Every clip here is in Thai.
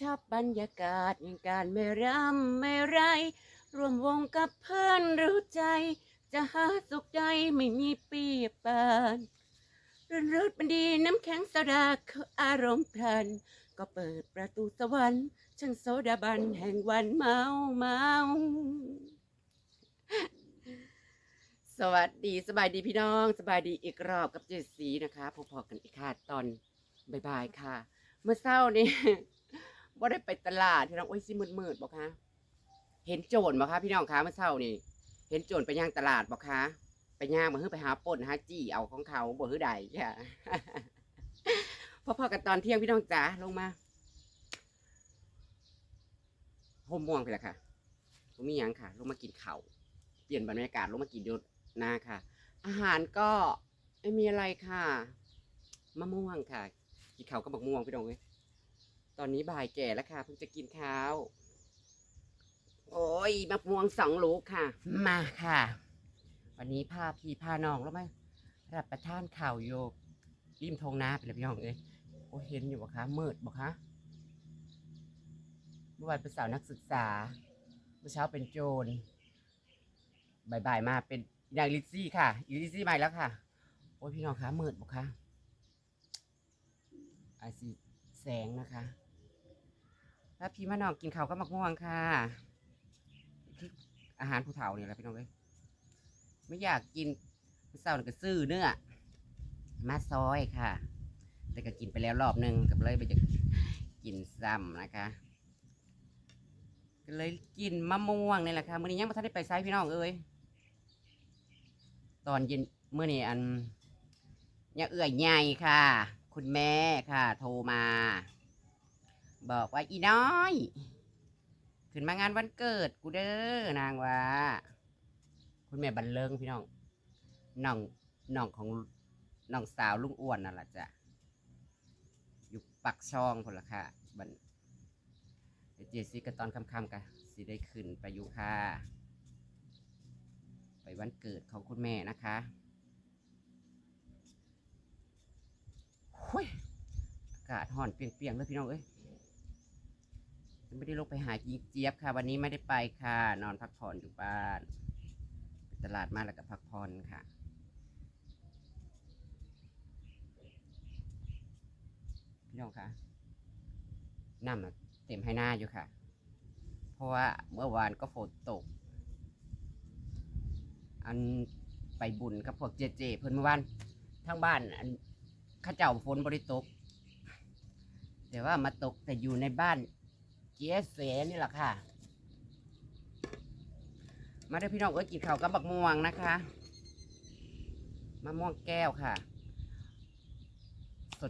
ชอบบรรยากาศย่งการไม่รำไม่ไรรวมวงกับเพื่อนรู้ใจ จะหาสุขใจไม่มีเปียบปานรื่นรสมันดีน้ำแข็งโซดาคืออารมณ์พลัน ก็เปิดประตูสวรรค์ช่างโซดาบันแห่งวันเมาเมาสวัสดีสบายดีพี่น้อง สบายดีอีกรอบกับเจดสีนะคะพบๆกันอีกค่ะตอนบ่ายๆค่ะ เมื่อเช้านี่ บ่าได้ไปตลาดพี่น้องโอ้ยสิมืดๆบอกคะเห็นโจรบอกคะพี่น้องคะเมื่อเช้านี่ เห็นโจรไปย่างตลาดบอกคะไปย่างมาเฮือไปหาป่นหาจี้เอาของเขาบ่ฮือใดค่ะพอๆกันตอนเที่ยงพี่น้องจ๋าลงมาโฮมม่วงไปล้วค่ะลงมีหยังค่ะ ลงมากินเข้าเปลี่ยนบรรยากาศลงมากินยศนาค่ะ อาหารก็ไม่มีอะไรค่ะมะม่วงค่ะกินเข้าวก็มะม่วงพี่น้องเอ้ย ตอนนี้บ่ายแก่แล้วค่ะเพิ่งจะกินข้าว โอ้ยมะม่วงสองลูกค่ะ มาค่ะ วันนี้พาพี่พาน้องแล้วไหมรับประทานข่าวโยกริมทงนาไปเลยพี่น้องเอ้ยโอ้เห็นอยู่บ่คะมืดบ่คะเมื่อวานเป็นสาวนักศึกษาเมื่อเช้าเป็นโจรบ่ายๆมาเป็นยางลิซซี่ค่ะอีลิซซี่มาอีกแล้วค่ะ โอ้ยพี่น้องคะมืดบ่คะอาสีแสงนะคะ แล้วพี่มาน้องกินข้าวก็มักม่วงค่ะคืออาหารผู้เฒ่าเนี่ยแหละพี่น้องเอ้ยไม่อยากกินผู้าก็ซื้อเนื้อมาซอยค่ะ แต่ก็กินไปแล้วรอบหนึ่งกับเลยไปจะกินซ้ำนะคะก็เลยกินมะม่วงนี่แหละค่ะมื้อนี้ยังไม่ทันได้ไปไซพี่น้องเอ้ยตอนเย็นเมื้อนี้อันยังเอื่อยใหญ่ค่ะ คุณแม่ค่ะ โทรมา บอกว่าอีน้อย ขึ้นมางานวันเกิดกูเด้อนางว่า คุณแม่บันเลิงพี่น้องน้องน้องของน้องสาวลุงอ้วนนั่นแหละจ้ะอยู่ปักช่องคนละค่ะบันเดี๋ยวเจซี่ก็ตอนค่ำๆกันสิได้ขึ้นไปอยู่ค่ะ ไปวันเกิดของคุณแม่นะคะหุยอากาศห่อนเปียงๆเลยพี่น้องเอ้ย ไม่ได้ลงไปหาจีเจี๊ยบค่ะ วันนี้ไม่ได้ไปค่ะ นอนพักผ่อนอยู่บ้านไปตลาดมาแล้วก็พักผ่อนค่ะ พี่น้องคะน้ำเต็มให้หน้าอยู่ค่ะ เพราะว่าเมื่อวานก็ฝนตก อันไปบุญกับพวกเจเจเพิ่อนเมื่อวานทั้งบ้านอันข้าเจ้าฝนบริตก แต่ว่ามาตกแต่อยู่ในบ้าน จ๊เสนี่แหละค่ะ มาได้พี่น้องเอ้ยกินข้าวกับบักม่วงนะคะมะม่วงแก้วค่ะ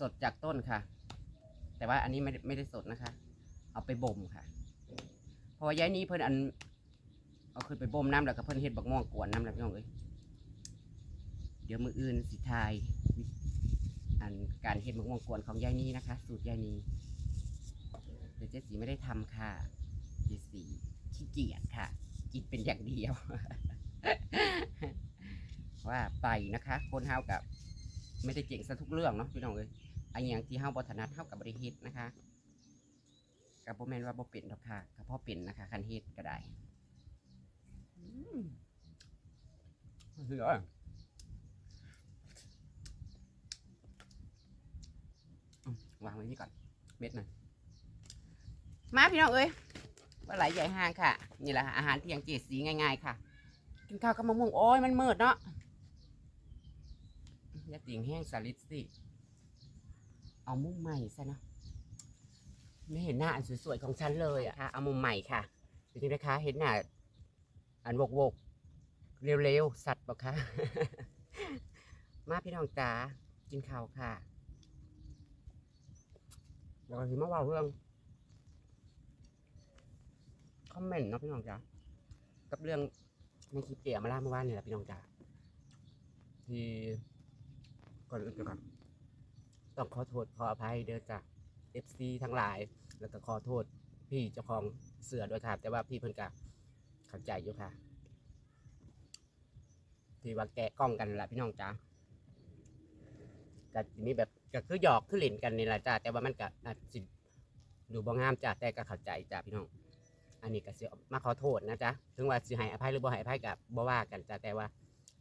สดๆจากต้นค่ะ แต่ว่าอันนี้ไม่ได้ไม่ได้สดนะคะ เอาไปบ่มค่ะพราะว่าย้ายนี้เพิ่นอัน เอาขึ้นไปบ่มน้ำแล้วก็เพิ่นเฮ็ดบักม่วงกวนน้ำแล้วพี่น้องเอ้ยเดี๋ยวมืออื่นสิทาย อันการเฮ็ดบักม่วงกวนของยายนี้นะคะ สูตรยายนี้ แต่เจ๊สีไม่ได้ทำค่ะ เจ๊สีขี้เกียจค่ะ กินเป็นอย่างเดียว ว่าไปนะคะ คนเฮากับไม่ได้เก่งซะทุกเรื่องเนาะพี่น้องเอ้ยอันอย่างที่เฮาบ่ถนัดเฮากับบริเฮ็ดนะคะกับบ่แมนว่าบ่เป็นดอกค่ะกับพ่อเป็นนะคะ คันเฮ็ดก็ได้อืมเสือวางไว้นี่ก่อน เม็ดหน่อย มาพี่น้องเอ้ยปลาไหลใหญ่ห้างค่ะ นี่แหละอาหารเที่ยงเจดสีง่ายๆค่ะ กินข้าวกับมะม่วงโอ้ยมันมืดเนาะอย่าติ่งแห้งสลิดสิ เอามุมใหม่ซะเนาะไม่เห็นหน้าอันสวยๆของฉันเลยอะค่ะเอามุมใหม่ค่ะจริงๆนะคะ เห็นหน้าอันวกวกๆเร็วๆ สัตว์บอกค่ะมาพี่น้องจ๋ากินข้าวค่ะแล้วก็ถึงมาว่าเรื่อง อมเมนต์เนาะพี่น้องจ๋ากับเรื่องในคลิปเตี่ยมาล่าเมื่อวานนี่แหละพี่น้องจ๋าที่ก่อนอื่นก่อนต้องขอโทษขออภัยเด้อจ้ะ FC ทั้งหลาย แล้วก็ขอโทษพี่เจ้าของเสือด้วยค่ะ แต่ว่าพี่เพิ่นกะเข้าใจอยู่ค่ะ ที่ว่าแกะกล้องกันแหละพี่น้องจ๋าก็จะมีแบบก็คือหยอกคือเล่นกันนี่แหละจ้าแต่ว่ามันก็อาจสิดูบ่งามจ้ะแต่ก็เข้าใจจ้ะพี่น้อง อันนี้ก็สิมาขอโทษนะจ๊ะถึงว่าสิให้อภัยหรือบ่ให้อภัยกับบ่ว่ากันจ้ะแต่ว่า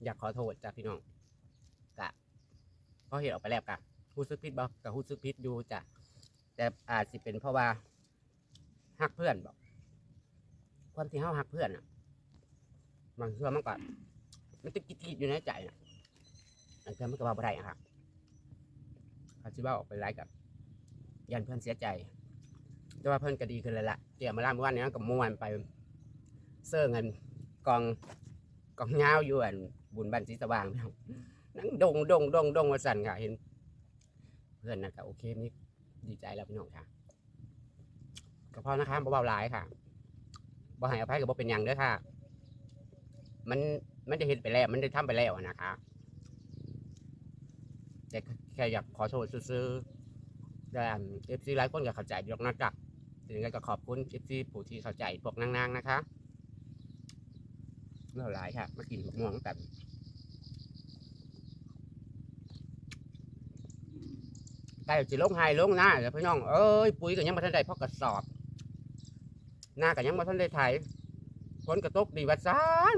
อยากขอโทษจ้ะพี่น้องกะพอเห็นออกไปแล้วกะรู้สึกผิดบ่ก็รู้สึกผิดอยู่จ้ะแต่อาจสิเป็นเพราะว่าฮักเพื่อนบ่ความที่เฮาฮักเพื่อนอะบางเชื่อมันก็มันจะกิดอยู่ในใจน่ะอันเพื่อนมันก็เว่าบ่ได้อะครับเขาสิว้าออกไปไลฟ์กับยันเพื่อนเสียใจ แต่ว่าเพื่อนก็ดีขึ้นแล้วละเดี๋ยวมาล่าเมื่อวานนี้กับมวนไปเสื้อเงินกองกองเงาอยู่อันบุญบันสีสว่างน้องนั่งดงดงดงดงมาสั่นค่ะเห็น เพื่อนนะก็โอเคนี่ดีใจแล้วพี่น้องค่ะก็พอนะคะเบาๆหลายค่ะบ่ให้อภัยกับบ่เป็นหยังเด้อค่ะ มันมันได้เห็นไปแล้ว มันได้ทำไปแล้วนะคะแต่แค่อยากขอโทษซื้อๆแต่เอฟซีหลายคนก็เข้าใจยกนักจัก ยังไงก็ขอบคุณเอฟซีผู้ที่เข้าใจพวกนางๆนะคะเล่าหลายค่ะมากินมะม่วงกันใกล้จะลงไฮลงหน้าแล้วพี่น้อง เอ้ยปุ๋ยก็ยังมาทันได้พราะกระสอบ หน้าก็ยังมาทันได้ไถฝนกระตกดีวัดซาน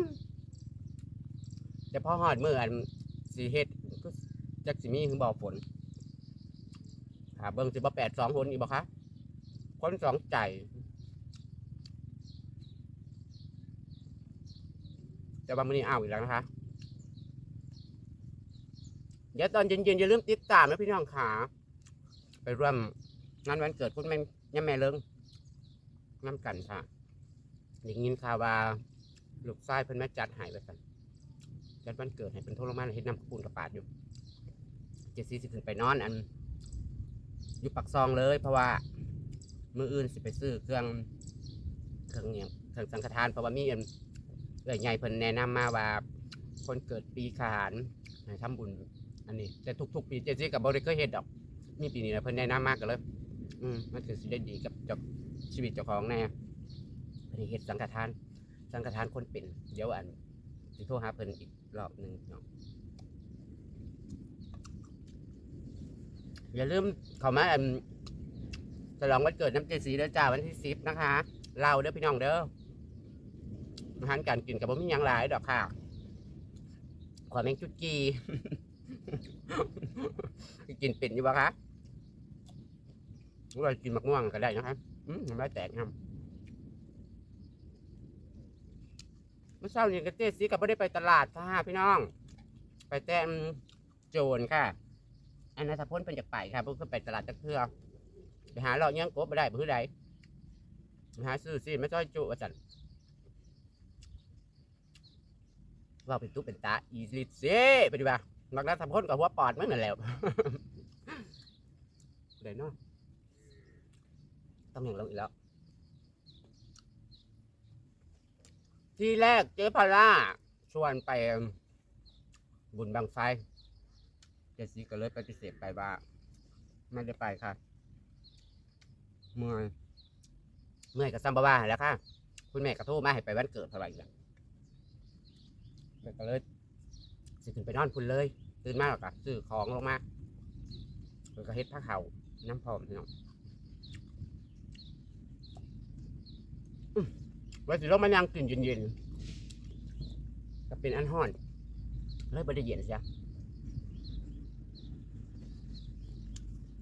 แต่พอหอดเมื่ออันสีเฮ็ดก็จักสิมีคือบ่อฝนครับเบิ้งสิบ่แปดสองคนอีกบ่คะ คนสองใจแต่ว่ามื้อนี้อ้าวอีกแล้วนะคะ เดี๋ยวตอนเย็นๆอย่าลืมติดตามนะพี่น้องขาไปร่วมงานวันเกิดคุณแม่ย่าแม่เลิงน้ำกันค่ะได้ยินข่าวว่าลูกชายเพิ่นแม่จัดให้ไว้กันจัดวันเกิดให้เป็นโทรมาเฮ็ดน้ำปูนกระปาดอยู่เจ็ดสี่สิบขึ้นไปนอนอัน อยู่ปักซองเลยเพราะว่า มืออื่นสิไปซื้อเครื่องเครื่องเนี่ยเครื่องสังฆทานเพราะว่ามีเอันเอ้ยใหญ่เพิ่นแนะนำมาว่าคนเกิดปีขานให้ทำบุญ อันนี้แต่ทุกๆ ปีเจซี่กับบริเคยเฮ็ดดอก มีปีนี้แหละเพิ่นแนะนำมากกันเลย อืมมันคือสิได้ดีกับจ้าชีวิตเจ้าของแน่เพิ่นเฮ็ดสังฆทาน สังฆทานคนเป็นเดี๋ยวอันสิโทรหาเพิ่นอีกรอบหนึ่งเนาะอย่าลืมเข้ามาอัน ฉลองวันเกิดน้ำเจสีเด้อจ้าวันที่สิบนะคะ เราเด้อพี่น้องเด้ออาหารการกินกับบ่มีหยังหลายดอกค่ะ ขอแมงจุดจีกินเป็นอยู่ปะคะเรากินมะม่วงก็ได้นะคะอืมน้ำลายแตกครับเมื่อเช้านี้ก็เจสีกับไม่ได้ไปตลาดค่ะพี่น้อง ไปแต้มโจรค่ะ อันนั้นถ้าพ้นเป็นจากไปครับเพิ่นไปตลาดจักเทือ ไปหาเลาะยังกบไปได้เพื่อใดไปหาซื้อสิไม่ต้อยจุว่าจันว่าเป็นตุ๊เป็นตาอีลิตเซ่ไปดีว่ามักนั้นถ้าพ้นกับหัวปอดมันนั่นแหล้วเดี๋ยวนาะต้องอย่างลงอีกแล้ว ที่แรกเจ๊พาร่าชวนไปบุญบังไฟ เจสซีก็เลยปฏิเสธไปว่า ไม่ได้ไปค่ะ เมื่อยเมื่อยกับซัมบาว่าแล้วค่ะ คุณแม่ก็โทรมาให้ไปวันเกิดเท่าไหร่ละแล้วก็เลยสิขึ้นไปนอนพุ่นเลย ตื่นมาแล้วก็ซื้อของลงมาแล้วก็เฮ็ดผ้าเขาน้ำพร้อมพี่น้องอื้อไว้สิลงมานั่งกินเย็นๆก็เป็นอันห้อน เลยบ่ได้เย็นเสีย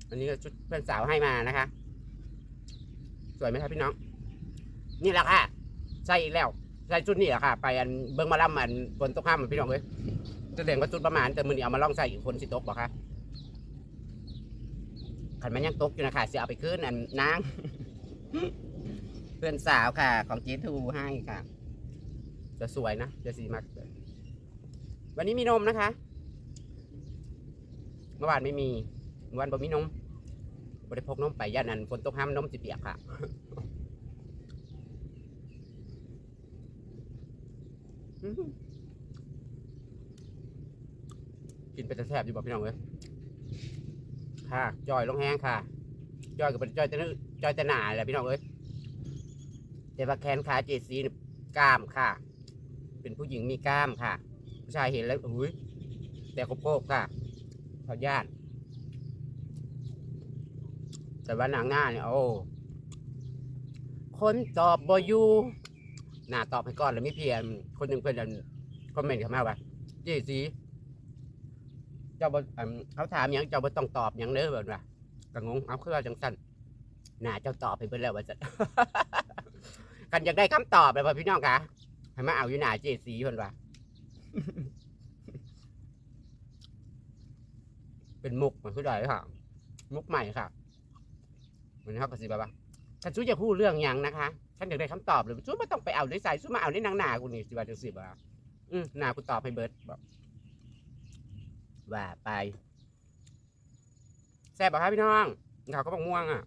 อันนี้ก็ชุดเพื่อนสาวให้มานะคะ สวยไหมครับพี่น้อง นี่แหละค่ะ ใส่อีกแล้ว ใส่ชุดนี้แหละค่ะ ไปอันเบิ้งมาล่ำอันบนโต๊ะข้ามมันพี่น้องเลยจะเด่นว่าชุดประมาณแต่มือนี้เอามาลองใส่อีกคนสิตกบอกคะขันมันยังตกอยู่นะคะเสียเอาไปขึ้นอันนาง เพื่อนสาวค่ะ ของจีทูให้ค่ะ จะสวยนะจะสีมากวันนี้มีนมนะคะ เมื่อวานไม่มีวันบ่มีนม บ่ได้พกนมไปย่านนั้นฝนตกห้ามนมสิเปียกค่ะกินไปแต่แซ่บอยู่บ่พี่น้องเอ้ยค่ะจอยลงแห้งค่ะจอยกับเป็นจอยแต่จอยแต่หนาแหละพี่น้องเอ้ยแต่ว่าแขนขาเจดสีกล้ามค่ะ เป็นผู้หญิงมีกล้ามค่ะ ผู้ชายเห็นแล้วอุ้ยแต่โคกๆค่ะขออนุญาต แต่ว่าหนังหน้าเนี่ยโอ้คนตอบบอยู่หน้าตอบให้ก่อนแล้วมีเพียงคนหนึ่งเพื่อนคอมเมนต์เข้ามาว่าเจสีเจ้าบอเขาถามหยังเจ้าบ่ต้องตอบหยังเด้อแบบว่าก็งงเอาคือว่าจังซั่นหน้าเจ้าตอบให้เพิ่นแล้วว่าซั่นกันอยากได้คำตอบเลยพ่อพี่น้องคะให้มาเอาอยู่หน้าเจสีเพิ่นว่าเป็นมุกมันคือได้ค่ะ มุกใหม่ค่ะ มันเขาก็สิแบบว่าฉันสู้จะพูดเรื่องหยังนะคะฉันอยากได้คำตอบเลยสู้ไม่ต้องไปเอาในสายสู้มาเอาในนางหนากูนี่สิว่าจังสิบ่าอืมหนากูตอบให้เบิร์ดบอกว่าไปแซ่บป่ะครับพี่น้องเขาก็บอกม่วงอะ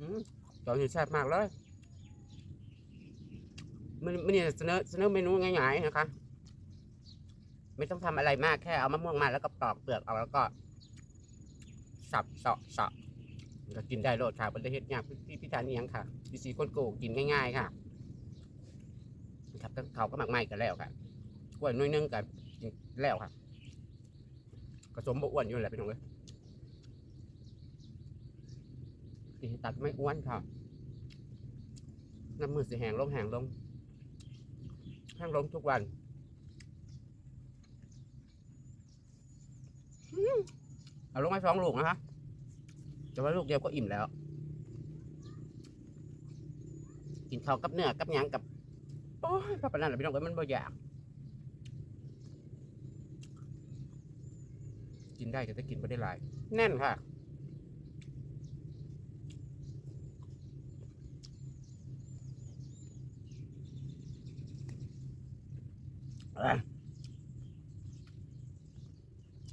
อืมตอนนี้แซ่บมากเลยมันมันนี่เสนอเสนอเมนูง่ายๆนะคะ ไม่ต้องทำอะไรมากแค่เอามะม่วงมาแล้วก็ปอกเปลือกเอาแล้วก็ สับเสาะเสาะ ก็กินได้โลดค่ะบนได้เฮ็ดยากพี่พิธานนี่ยังค่ะพี่ซีคนโกกินง่ายๆค่ะครับเขาก็หมักไหม้กันแล้วค่ะกล้วยน้อยนึงกับกินแล้วค่ะกระสมบ่อ้วนอยู่แหละพี่น้องเอ้ยกินตัดไม่อ้วนค่ะน้ำมือสีแหงลงแหงลงแห้งลงทุกวันเอาลงมาสองลูกนะคะ แต่ว่าลูกเดียวก็อิ่มแล้ว กินข้าวกับเนื้อกับหยังกับโอ้ยพระปานนันแหละพี่น้องเอ้ยมันบ่อยาก กินได้ก็จะกินไม่ได้หลาย แน่นค่ะ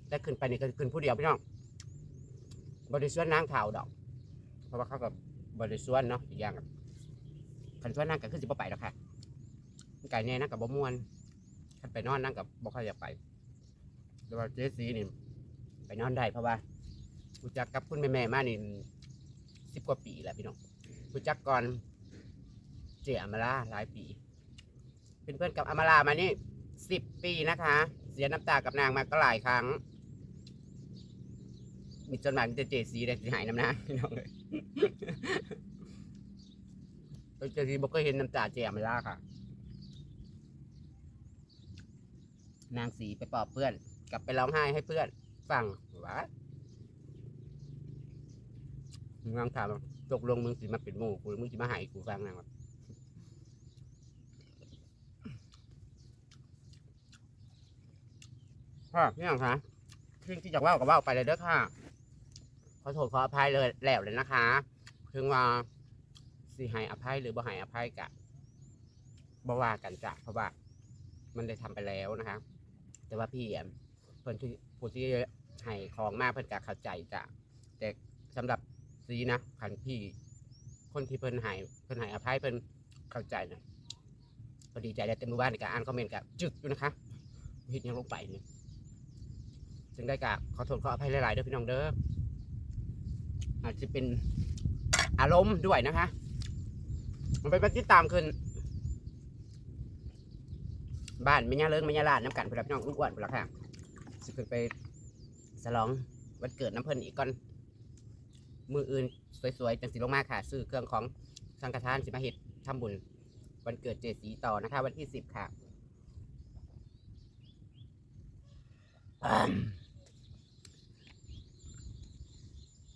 แต่ขึ้นไปนี่ก็ขึ้นผู้เดียวพี่น้อง บริสุทธิ์นางเทาดอก เพราะว่าเขากับบริสุทธิ์เนาะอีกอย่างคันส่วนนางก็คือสิบ่ไปดอกค่ะไก่แน่นั่งกับบ่มวนคันไปนอนนั่งกับบ่ค่อยอยากไปแต่ว่าเจสีนี่ไปนอนได้เพราะว่ารู้จักกับคุณแม่ๆมานี่สิบกว่าปีแล้วพี่น้องรู้จักก่อนเจอมาลาหลายปี เป็นเพื่อนกับอมาลามานี่สิบปีนะคะ เสียน้ำตากับนางมาก็หลายครั้ง มีจนหมายจะเจสีได้สิหายน้ำหน้าพี่น้องเลยตัวเจสีบอกก็เห็นน้ำตาเจอมาลาค่ะ นางสีไปปอบเพื่อน กลับไปร้องไห้ให้เพื่อน ฟังวะนางลองถามตกลงมึงสิมาเป็นหมู่กูหรือมึงสิมาหายกูฟังนางว่าพ่อพี่น้องคะซึ่งที่จะว่าก็ว่าไปเลยเด้อค่ะ ขอโทษขออภัยเลยแล้วเลยนะคะ ถึงว่าสิให้อภัยหรือบ่ให้อภัยกะบ่ว่ากันจ้ะเพราะว่า มันได้ทำไปแล้วนะคะ แต่ว่าพี่เพิ่อนที่ผู้ที่ให้ของมากเพิ่อนก็เข้าใจจ้ะแต่สำหรับซีนะคันพี่ คนที่เพิ่นให้เพิ่นให้อภัยเพิ่นเข้าใจนะพอดีใจแล้วแต่มือบ้านในการอ่านคอมเมนต์กับจึกอยู่นะคะผิดยังลงไปเนี่ยจึงได้กะขอโทษขออภัยหลายๆเด้อพี่น้องเด้อ อาจจะเป็นอารมณ์ด้วยนะคะ มันเป็นปฏิดตามขึ้น บ้านไม่ย่าเลิงไม่ย่าลาดน้ำกันเพื่อนพี่น้องลูกอ้วนเพื่อนค่ะสิขึ้นไปฉลองวันเกิดน้ำเพิ่นอีกก่อน มืออื่นสวยๆจังสิลงมาค่ะ ซื้อเครื่องของสังฆทานสิมาเฮ็ดทำบุญ วันเกิดเจสีต่อนะคะ วันที่สิบค่ะอ่า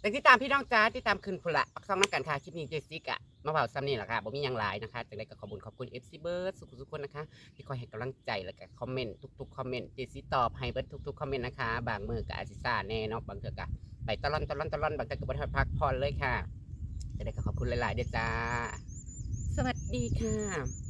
แต่ที่ตามพี่น้องจ้าที่ตามคืนพุละปักซองน้ำกันค่ะคลิปนี้เจสิกอะมาเผาซ้ำนี่แหละค่ะบ่มียังหลายนะคะจังไดก็ขอบคุญขอบคุณเอฟซีเบิร์ดสุขุสุขคนนะคะ ที่คอยให้กำลังใจแล้วก็คอมเมนต์ทุกๆคอมเมนต์เจสิตอบให้เบิร์ดทุกๆคอมเมนต์นะคะ บางมือกับอาซิซ่าแน่เนาะบางเถื่อกับไปตะลอนตะลอนตะลอนบางเถื่อกับบันพักพรเลยค่ะจังไดก็ขอบคุณหลายๆเด้อจ้า สวัสดีค่ะ